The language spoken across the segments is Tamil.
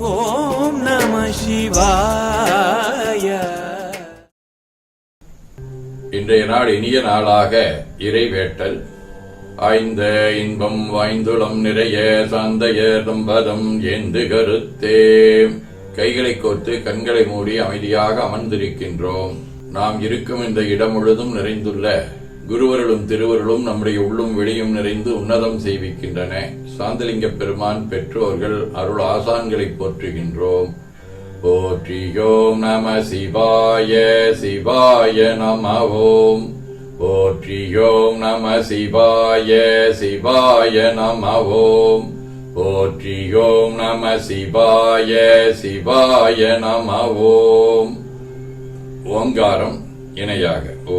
ஓம் நம சிவாய. இன்றைய நாள் இனிய நாளாக இறைவேட்டல். ஆய்ந்த இன்பம் வாய்ந்துளம் நிறைய சாந்தைய தம்பதம் என்று கருத்தே. கைகளை கோர்த்து கண்களை மூடி அமைதியாக அமர்ந்திருக்கின்றோம். நாம் இருக்கும் இந்த இடம் முழுதும் நிறைந்துள்ள குருவருளும் திருவருளும் நம்முடைய உள்ளும் வெளியும் நிறைந்து உன்னதம் செய்விக்கின்றன. சாந்தலிங்க பெருமான் பெற்றோர்கள் அருள் ஆசான்களை போற்றுகின்றோம். போற்றியோம் நம சிவாய சிவாய நம ஓம் போற்றியோம் நம சிவாய சிவாய நம ஓம் போற்றியோம் நம சிவாய சிவாய நம ஓம் ஓங்காரம் இணையாக. ஓ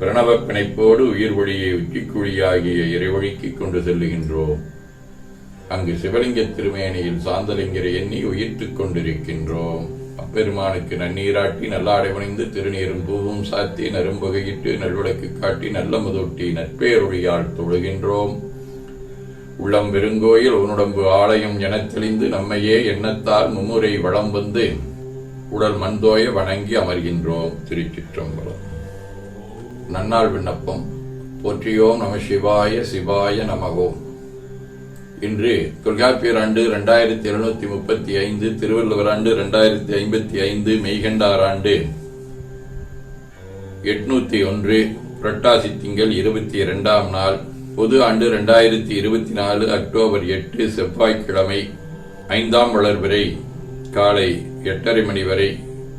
பிரணவ பிணைப்போடு உயிர் வழியை உச்சிக்குழியாகிய இறைவழிக்கு கொண்டு செல்லுகின்றோம் அங்கு சிவலிங்க திருமேனியில் சாந்தலிங்கரை எண்ணி உயிர்த்துக் கொண்டிருக்கின்றோம் அப்பெருமானுக்கு நன்னீராட்டி நல்லாடை பணிந்து திருநீரும் பூவும் சாத்தி நரும்பகையிட்டு நல்விளக்கு காட்டி நல்ல முதொட்டி நற்பேரொழியால் தொழுகின்றோம். உள்ளம் பெருங்கோயில் உன்னுடம்பு ஆலயம் எனத் தெளிந்து நம்மையே எண்ணத்தால் மும்முறை வளம் வந்து உடல் மண்தோய வணங்கி அமர்கின்றோம். திருச்சிற்றம்பலம். நன்னாள் விண்ணப்பம். போற்றியோம் நம சிவாய சிவாய நமகோம் இன்று தொல்காப்பியர் ஆண்டு இரண்டாயிரத்தி எழுநூத்தி முப்பத்தி ஐந்து திருவள்ளுவர் ஆண்டு இரண்டாயிரத்தி ஐம்பத்தி ஐந்து மெய்கண்டார் ஆண்டு எட்நூத்தி ஒன்று புரட்டாசி திங்கள் இருபத்தி இரண்டாம் நாள் பொது ஆண்டு இரண்டாயிரத்தி இருபத்தி நாலு அக்டோபர் எட்டு செவ்வாய்க்கிழமை ஐந்தாம் வளர்பிறை காலை எட்டரை மணி வரை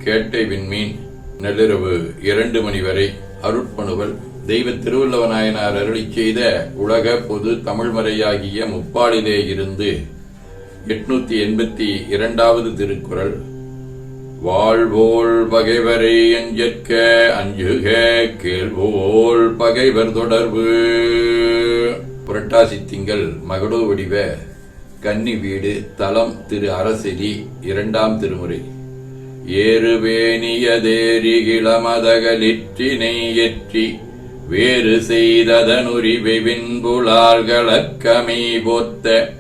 கேட்டை விண்மீன் நள்ளிரவு இரண்டு மணி வரை அருட்பணுவல் தெய்வ திருவள்ளுவ நாயனார் அருளிச் செய்த உலக பொது தமிழ்மறையாகிய முப்பாலிலே இருந்து எட்நூத்தி எண்பத்தி இரண்டாவது திருக்குறள். வாழ்வோல் பகைவரை அஞ்சற்க அஞ்சுக கேள்வோல் பகைவர் தொடர்பு. புரட்டாசி திங்கள் மகடோ வடிவ கன்னி வீடு தலம் திரு அரசெலி இரண்டாம் திருமுறை. ஏறுவேணியதேரிகிளமதகலிற்றினை எற்றி வேறு செய்ததனுரிவிண்புலார்களக்கமை போத்த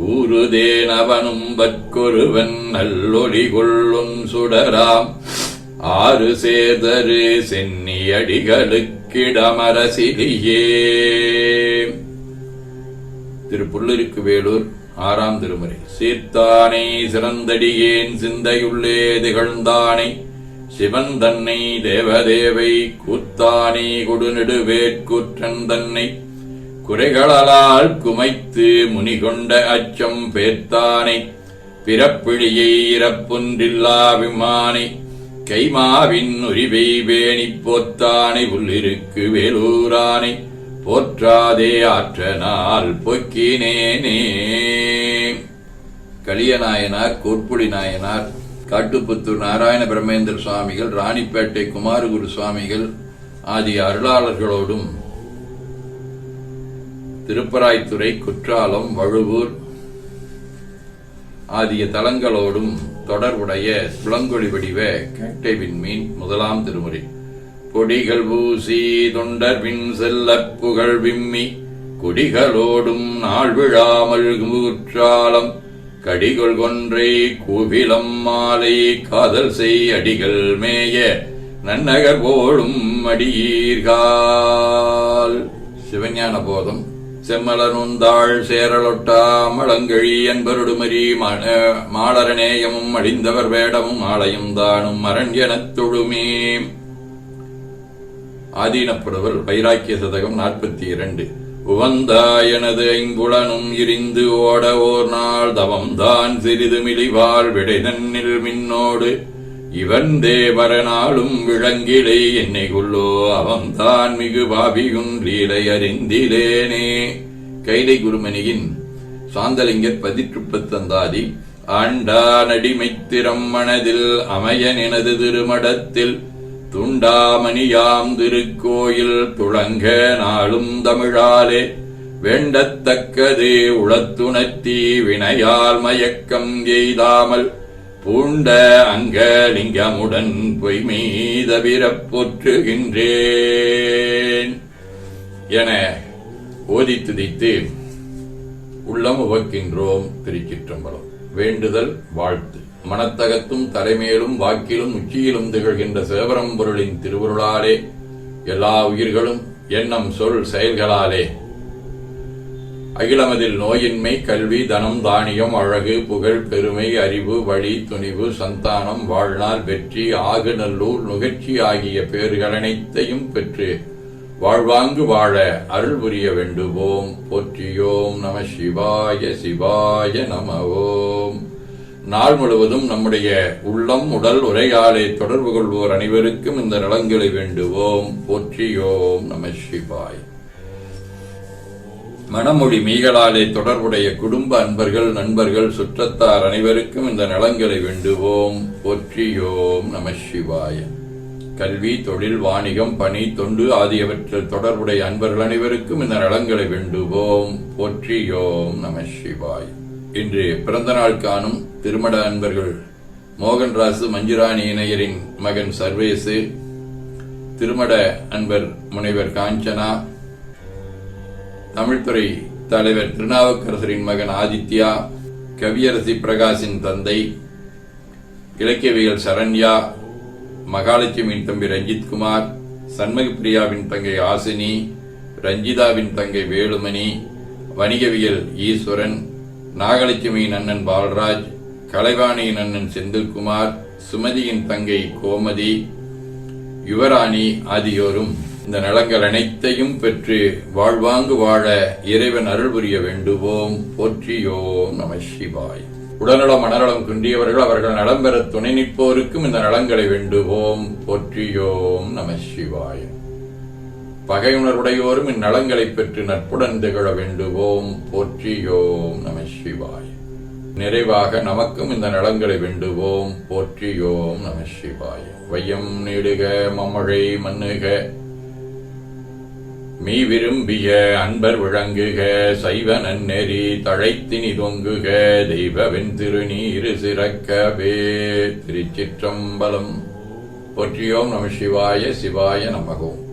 ஊருதேனவனும் பற்கொருவன் நல்லொளி கொள்ளும் சுடராம். ஆறு சேர்தரு சென்னியடிகளுக்கிடமரசிலியே திரு புள்ளிருக்கு வேலூர். ஆறாம் திருமுறை. சீர்த்தானே சிறந்தடியேன் சிந்தையுள்ளே திகழ்ந்தானே சிவன் தன்னை தேவதேவை கூத்தானே கொடுநெடுவேற்கூற்றன் தன்னை குறைகளால் குமைத்து முனிகொண்ட அச்சம் பேர்த்தானை பிறப்பிழியை இறப்புன்றில்லா விமானை கைமாவின் உரிவை வேணி போத்தானை உள்ளிருக்கு வேலூரானை போற்றாதே ஆற்றனால் பொக்கினேனே. கலியநாயனார் கோட்புடி நாயனார் காட்டுப்புத்தூர் நாராயண பிரம்மேந்திர சுவாமிகள் ராணிப்பேட்டை குமாரகுரு சுவாமிகள் ஆகிய அருளாளர்களோடும் திருப்பராய்த்துறை குற்றாலம் வழுவூர் ஆகிய தலங்களோடும் தொடர்புடைய புலங்கொழி வடிவ கேட்டை விண்மீன் முதலாம் திருமுறை. கொடிகள் பூசி தொண்டர் பின் செல்ல புகழ் விம்மி குடிகளோடும் நாள் விழாமல் கூற்றாலம் கடிகள் கொன்றை கூவிலம் மாலை காதல் செய் அடிகள் மேய நன்னகர் போடும் அடியீர்கால். சிவஞான போதம். செம்மலனுந்தாள் சேரலொட்டா மளங்கழி என்பருடுமரி மாளரநேயமும் அழிந்தவர் வேடமும் ஆலயம் தானும் அரண்யனத் தொழுமே. ஆதீனப்புடவர். வைராக்கிய சதகம் நாற்பத்தி இரண்டு உவந்தாயனது ஐம்புலனும் இரிந்து ஓட ஓர் நாள் தவம்தான் சிறிது மிளிவாள் விடைதன்னில் மின்னோடு. இவன் தேவரனாலும் விளங்கிலே என்னை கொள்ளோ அவன்தான் மிகு பாபியும் லீலை அறிந்திலேனே. கைலை குருமணியின் சாந்தலிங்கர் பதிற்றுப்பத்தந்தாதி ஆண்டான் நடிமைத்திரம் மனதில் அமையன் எனது திருமடத்தில் துண்டாமணியாம் திருக்கோயில் துளங்க நாளும் தமிழாலே. வேண்டத்தக்கது உளத்துணர்த்தி வினையால் மயக்கம் எய்தாமல் பூண்ட அங்கலிங்கமுடன் பொய்மை தவிர போற்றுகின்றேன் என ஓதி துதித்து உள்ளம் உவக்கின்றோம் திருச்சிற்றம்பலம். வேண்டுதல் வாழ்த்து. மனத்தகத்தும் தலைமேலும் வாக்கிலும் உச்சியிலும் திகழ்கின்ற சிவபரம்பொருளின் திருவுருளாலே எல்லா உயிர்களும் எண்ணம் சொல் செயல்களாலே. அகிலமதில் நோயின்மை கல்வி தனம் தானியம் அழகு புகழ் பெருமை அறிவு வழி துணிவு சந்தானம் வாழ்நாள் வெற்றி ஆகு நல்லூர் நுகர்ச்சி ஆகிய பேறுகள் அனைத்தையும் பெற்று வாழ்வாங்கு வாழ அருள் புரிய வேண்டுவோம். போற்றியோம் நம சிவாய சிவாய நம ஓம். நாள் முழுவதும் நம்முடைய உள்ளம் உடல் உரையாலே தொடர்பு கொள்வோர் அனைவருக்கும் இந்த நலங்களை வேண்டுவோம். போற்றியோம் நம சிவாய். மணமொழி மீகளாலே தொடர்புடைய குடும்ப அன்பர்கள் நண்பர்கள் சுற்றத்தார் அனைவருக்கும் இந்த நலங்களை வேண்டுவோம். போற்றியோம் நம சிவாய. கல்வி தொழில் வாணிகம் பணி தொண்டு ஆகியவற்றில் தொடர்புடைய அன்பர்கள் அனைவருக்கும் இந்த நலங்களை வேண்டுவோம். போற்றியோம் நம சிவாய். இன்று பிறந்த நாள் காணும் திருமண அன்பர்கள் மோகன்ராசு மஞ்சுராணி இணையரின் மகன் சர்வேசு திருமட அன்பர் முனைவர் காஞ்சனா தமிழ்துறை தலைவர் திருநாவுக்கரசரின் மகன் ஆதித்யா கவியரசி பிரகாஷின் தந்தை இலக்கியவியல் சரண்யா மகாலட்சுமியின் தம்பி ரஞ்சித்குமார் சண்முக பிரியாவின் தங்கை ஆசினி ரஞ்சிதாவின் தங்கை வேலுமணி வணிகவியல் ஈஸ்வரன் நாகலட்சுமியின் அண்ணன் பால்ராஜ் கலைவாணியின் அண்ணன் செந்தில்குமார் சுமதியின் தங்கை கோமதி யுவராணி ஆகியோரும் இந்த நலங்கள் அனைத்தையும் பெற்று வாழ்வாங்கு வாழ இறைவன் அருள் புரிய வேண்டுவோம். போற்றியோம் நம சிவாய். உடல்நலம் மனநலம் குன்றியவர்கள் அவர்கள் நலம் பெற துணை நிற்போருக்கும் இந்த நலங்களை வேண்டுவோம். போற்றியோம் நம சிவாய். பகையுணர்வுடையோரும் இந்நலங்களை பெற்று நட்புடன் திகழ வேண்டுவோம். போற்றியோம் நம சிவாய். நிறைவாக நமக்கும் இந்த நலங்களை வேண்டுவோம். போற்றியோம் நம சிவாய். வையம் நீடுக மமழை மண்ணுக மீ விரும்பிய அன்பர் விளங்குக சைவ நன்னெறி தழைத்தினி தொங்குக தெய்வவின் திருநீரு சிறக்கவே. திருச்சிற்றம்பலம். போற்றியோம் நம சிவாய சிவாய நமகோம்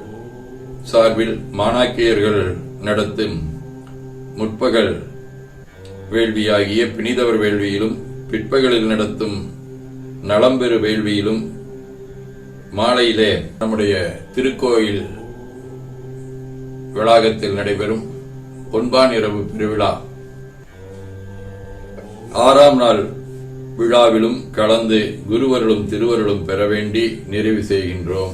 சார்பில் மாணாக்கியர்கள் நடத்தும் முற்பகல் வேள்வியாகிய பிணிதவர் வேள்வியிலும் பிற்பகலில் நடத்தும் நலம்பெரு வேள்வியிலும் மாலையிலே நம்முடைய திருக்கோயில் வளாகத்தில் நடைபெறும் பொன்பான் இரவு பெருவிழா ஆறாம் நாள் விழாவிலும் கலந்து குருவருளும் திருவருளும் பெற வேண்டி நிறைவு செய்கின்றோம்.